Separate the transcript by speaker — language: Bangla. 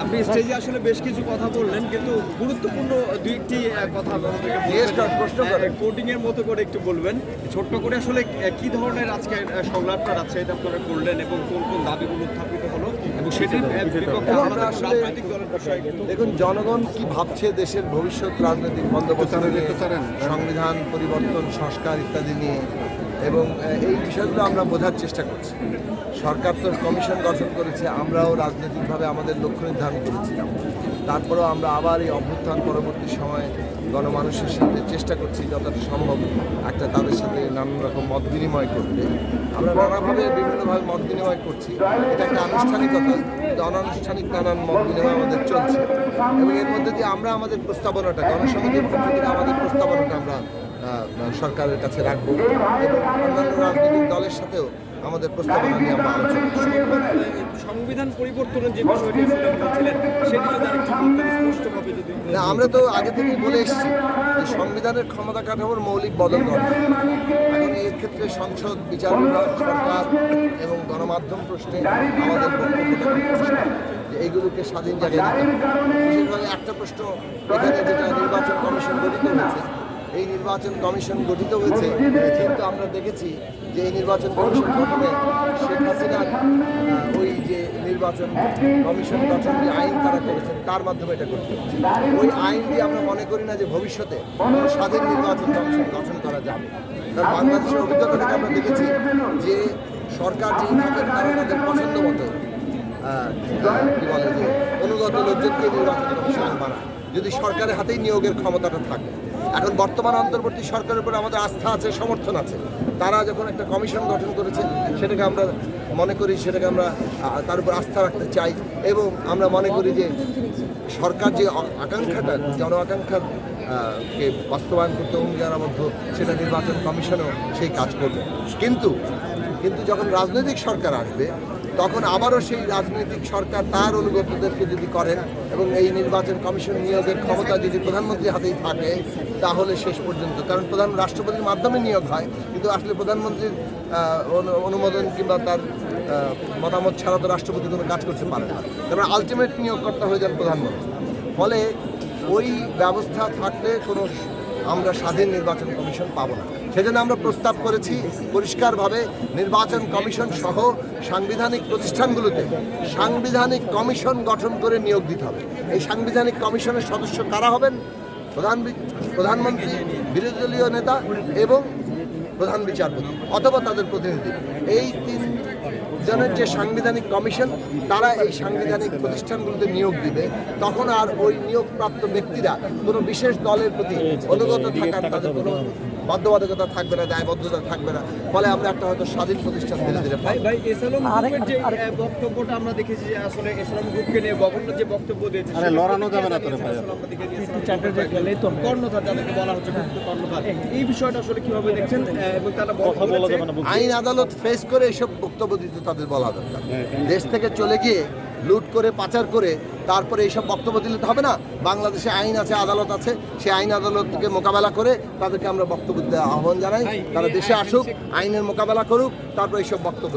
Speaker 1: আপনি স্টেজে আসলে বেশ কিছু কথা বললেন কিন্তু গুরুত্বপূর্ণ দুইটি আহ, কথা। কোডিং এর মতো করে একটু বলবেন ছোট্ট করে আসলে কি ধরনের আজকে সংলাপটা রাজশাহীতে আপনারা করলেন এবং কোন কোন দাবিগুলো উত্থাপিত হলো?
Speaker 2: দেখুন জনগণ কি ভাবছে দেশের ভবিষ্যৎ রাজনৈতিক বন্দোবস্ত সংবিধান পরিবর্তন সংস্কার ইত্যাদি নিয়ে এবং এই বিষয়গুলো আমরা বোঝার চেষ্টা করছি। সরকার তো কমিশন গঠন করেছে আমরাও রাজনৈতিকভাবে আমাদের লক্ষ্য নির্ধারণ করেছিলাম। তারপরেও আমরা আবার এই অভ্যুত্থান পরবর্তী সময়ে গণমানুষের সাথে চেষ্টা করছি যতটা সম্ভব একটা তাদের সাথে নানান রকম মত বিনিময় করতে। আমরা নানাভাবে বিভিন্নভাবে মত বিনিময় করছি। এটা একটা আনুষ্ঠানিকতা কিন্তু অনানুষ্ঠানিক নানান মত বিনিময় আমাদের চলছে। এবং এর মধ্যে দিয়ে আমরা আমাদের প্রস্তাবনাটা গণসংহতির পক্ষ থেকে আমাদের প্রস্তাবনাটা আমরা সরকারের কাছে রাখব এবং অন্যান্য রাজনৈতিক দলের সাথেও আমাদের প্রস্তাবনা নিয়ে আমরা আলোচনা
Speaker 1: সংবিধান পরিবর্তনের যে বিষয়টি সেটি স্পষ্টভাবে
Speaker 2: না, আমরা তো আগে থেকেই বলে এসেছি যে সংবিধানের ক্ষমতা কাঠামোর মৌলিক বদল ঘটে এখন এই ক্ষেত্রে সংসদ, বিচার বিভাগ, সরকার এবং গণমাধ্যম প্রশ্নে আমাদের যে এইগুলোকে স্বাধীন জায়গায় একটা প্রশ্ন এখানে যেটা নির্বাচন কমিশন গঠিত হয়েছে এই নির্বাচন কমিশন গঠিত হয়েছে কিন্তু আমরা দেখেছি যে এই নির্বাচন কমিশন গঠনে শেখ হাসিনা ওই যে নির্বাচন কমিশন গঠন যে আইন তারা করেছেন, তার মাধ্যমে এটা করতে ওই আইন দিয়ে আমরা মনে করি না যে ভবিষ্যতে স্বাধীন নির্বাচন কমিশন গঠন করা যাবে। কারণ বাংলাদেশের অভিজ্ঞতা থেকে আমরা দেখেছি যে সরকার যেই থাকেন, তারা তাদের পছন্দ মতো কি বলে যে অনুগত লোকজনকে নির্বাচন কমিশন বানায়। যদি সরকারের হাতেই নিয়োগের ক্ষমতাটা থাকে। এখন বর্তমান অন্তর্বর্তী সরকারের উপরে আমাদের আস্থা আছে, সমর্থন আছে। তারা যখন একটা কমিশন গঠন করেছে, সেটাকে আমরা মনে করি, সেটাকে আমরা তার উপর আস্থা রাখতে চাই এবং আমরা মনে করি যে সরকার যে আকাঙ্ক্ষাটা, জন আকাঙ্ক্ষার কে বাস্তবায়ন করতে অঙ্গীকারাবদ্ধ, সেটা নির্বাচন কমিশনও সেই কাজ করবে। কিন্তু কিন্তু যখন রাজনৈতিক সরকার আসবে তখন আবারও সেই রাজনৈতিক সরকার তার অনুগতদেরকে যদি করেন এবং এই নির্বাচন কমিশন নিয়োগের ক্ষমতা যদি প্রধানমন্ত্রীর হাতেই থাকে, তাহলে শেষ পর্যন্ত। কারণ প্রধান রাষ্ট্রপতির মাধ্যমে নিয়োগ হয়, কিন্তু আসলে প্রধানমন্ত্রীর অনুমোদন কিংবা তার মতামত ছাড়া তো রাষ্ট্রপতি কোনো কাজ করতে পারে না। তারপরে আলটিমেট নিয়োগকর্তা হয়ে যান প্রধানমন্ত্রী। ফলে ওই ব্যবস্থা থাকলে কোনো আমরা স্বাধীন নির্বাচন কমিশন পাবো না। সেজন্য আমরা প্রস্তাব করেছি পরিষ্কারভাবে নির্বাচন কমিশন সহ সাংবিধানিক প্রতিষ্ঠানগুলোতে সাংবিধানিক কমিশন গঠন করে নিয়োগ দিতে হবে। এই সাংবিধানিক কমিশনের সদস্য কারা হবেন? প্রধান প্রধানমন্ত্রী, বিরোধী দলীয় নেতা এবং প্রধান বিচারপতি, অথবা তাদের প্রতিনিধি। এই তিন জনের যে সাংবিধানিক কমিশন তারা এই সাংবিধানিক প্রতিষ্ঠানগুলোতে নিয়োগ দিবে। তখন আর ওই নিয়োগপ্রাপ্ত ব্যক্তিরা কোনো বিশেষ দলের প্রতি অনুগত থাকার তাদের কোনো বাধ্যবাধকতা থাকবে না দায়বদ্ধতা থাকবে না। ফলে আমরা একটা হয়তো স্বাধীন প্রতিষ্ঠান ধীরে ধীরে পাই
Speaker 1: ভাই গ্রুপের যে বক্তব্যটা আমরা দেখেছি যে আসলে এসএলএম গ্রুপকে নিয়ে গভর্নর যে বক্তব্য দিয়েছে
Speaker 3: আরে লড়ানো যাবে না তোরে ভাই।
Speaker 1: কর্ণধার যাদেরকে বলা হচ্ছে কর্ণধার। এই বিষয়টা আসলে কীভাবে দেখছেন এবং তারা
Speaker 3: কথা বলা যাবে না
Speaker 2: আইন আদালত ফেস করে এসব বক্তব্য দিতে তাদের বলা দরকার। দেশ থেকে চলে গিয়ে লুট করে পাচার করে তারপরে এইসব বক্তব্য দিলে তো হবে না? বাংলাদেশে আইন আছে আদালত আছে সেই আইন আদালতকে মোকাবেলা করে তাদেরকে আমরা বক্তব্য দেওয়া আহ্বান জানাই। তারা দেশে আসুক আইনের মোকাবেলা করুক তারপরে এইসব বক্তব্য